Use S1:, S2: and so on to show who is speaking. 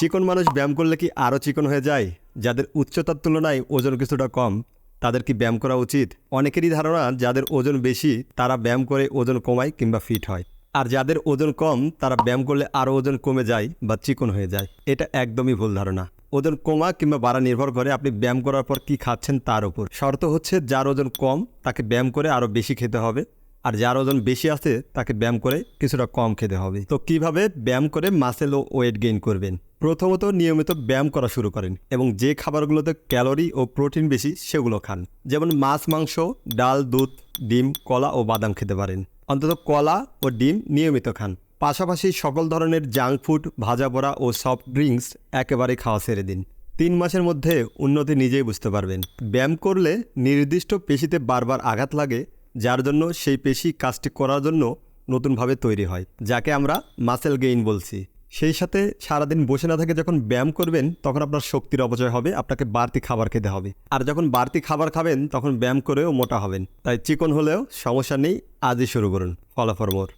S1: চিকন মানুষ ব্যায়াম করলে কি আরও চিকন হয়ে যায়? যাদের উচ্চতার তুলনায় ওজন কিছুটা কম, তাদের কি ব্যায়াম করা উচিত? অনেকেরই ধারণা, যাদের ওজন বেশি, তারা ব্যায়াম করে ওজন কমায় কিংবা ফিট হয়। আর যাদের ওজন কম, তারা ব্যায়াম করলে আরও ওজন কমে যায় বা চিকন হয়ে যায়। এটা একদমই ভুল ধারণা। ওজন কমা কিংবা বাড়া নির্ভর করে আপনি ব্যায়াম করার পর কি খাচ্ছেন তার উপর। শর্ত হচ্ছে, যার ওজন কম, তাকে ব্যায়াম করে আরও বেশি খেতে হবে। আর যার ওজন বেশি আছে, তাকে ব্যায়াম করে কিছুটা কম খেতে হবে। তো কীভাবে ব্যায়াম করে মাসেল ও ওয়েট গেইন করবেন? প্রথমত নিয়মিত ব্যায়াম করা শুরু করেন এবং যে খাবারগুলোতে ক্যালোরি ও প্রোটিন বেশি, সেগুলো খান। যেমন মাছ, মাংস, ডাল, দুধ, ডিম, কলা ও বাদাম খেতে পারেন। অন্তত কলা ও ডিম নিয়মিত খান। পাশাপাশি সকল ধরনের জাঙ্ক ফুড, ভাজা পোড়া ও সফট ড্রিঙ্কস একেবারে খাওয়া ছেড়ে দিন। তিন মাসের মধ্যে উন্নতি নিজেই বুঝতে পারবেন। ব্যায়াম করলে নির্দিষ্ট পেশিতে বারবার আঘাত লাগে, যার জন্য সেই পেশি কাজটি করার জন্য নতুনভাবে তৈরি হয়, যাকে আমরা মাসেল গেইন বলছি। সেই সাথে সারাদিন বসে না থেকে যখন ব্যায়াম করবেন, তখন আপনার শক্তির অপচয় হবে, আপনাকে বাড়তি খাবার খেতে হবে। আর যখন বাড়তি খাবার খাবেন, তখন ব্যায়াম করেও মোটা হবেন। তাই চিকন হলেও সমস্যা নেই, আজই শুরু করুন। ফলাফর মোর।